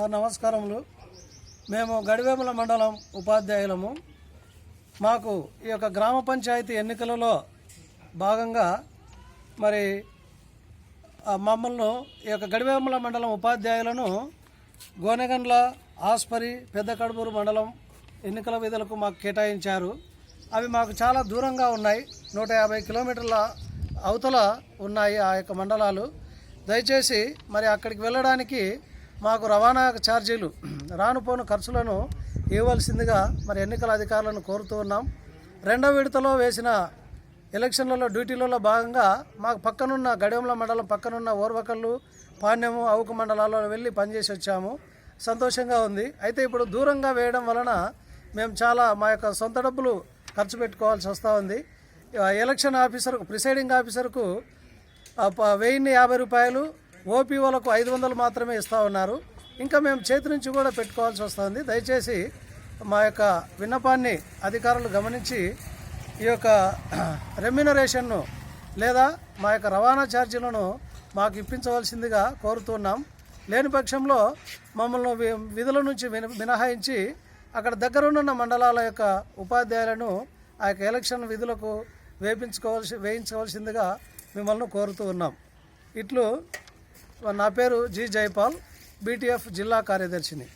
Sir నమస్కారములు. మేము గడివేముల మండలం ఉపాధ్యాయులము. మాకు ఈ యొక్క గ్రామ పంచాయతీ ఎన్నికలలో భాగంగా మరి మమ్మల్ని ఈ యొక్క గడివేముల మండలం ఉపాధ్యాయులను గోనెగండ్ల ఆస్పరి పెద్ద కడుపూరు మండలం ఎన్నికల విధులకు మాకు కేటాయించారు. అవి మాకు చాలా దూరంగా ఉన్నాయి. నూట యాభై కిలోమీటర్ల అవతల ఉన్నాయి ఆ యొక్క మండలాలు. దయచేసి మరి అక్కడికి వెళ్ళడానికి మాకు రవాణా ఛార్జీలు రానుపోను ఖర్చులను ఇవ్వవలసిందిగా మరి ఎన్నికల అధికారులను కోరుతూ ఉన్నాం. రెండవ విడతలో వేసిన ఎలక్షన్లలో డ్యూటీలలో భాగంగా మాకు పక్కనున్న గడియంల మండలం పక్కనున్న ఓర్వకల్లు పాణ్యము అవుకు మండలాల్లో వెళ్ళి పనిచేసి వచ్చాము. సంతోషంగా ఉంది. అయితే ఇప్పుడు దూరంగా వేయడం వలన మేము చాలా మా యొక్క సొంత డబ్బులు ఖర్చు పెట్టుకోవాల్సి వస్తూ ఉంది. ఎలక్షన్ ఆఫీసర్కు ప్రిసైడింగ్ ఆఫీసర్కు ప- వెయ్యిన్ని యాభై రూపాయలు ఓపీఓలకు ఐదు వందలు మాత్రమే ఇస్తూ ఉన్నారు. ఇంకా మేము చేతి నుంచి కూడా పెట్టుకోవాల్సి వస్తుంది. దయచేసి మా యొక్క విన్నపాన్ని అధికారులు గమనించి ఈ యొక్క రెమ్యునరేషన్ను లేదా మా యొక్క రవాణా ఛార్జీలను మాకు ఇప్పించవలసిందిగా కోరుతున్నాం. లేని పక్షంలో మమ్మల్ని విధుల నుంచి మినహాయించి అక్కడ దగ్గరున్న మండలాల యొక్క ఉపాధ్యాయులను ఆ యొక్క ఎలక్షన్ విధులకు వేపించుకోవాల్సి వేయించవలసిందిగా మిమ్మల్ని కోరుతూ ఉన్నాం. ఇట్లు నా పేరు జి జైపాల్ బీటీఎఫ్ జిల్లా కార్యదర్శిని.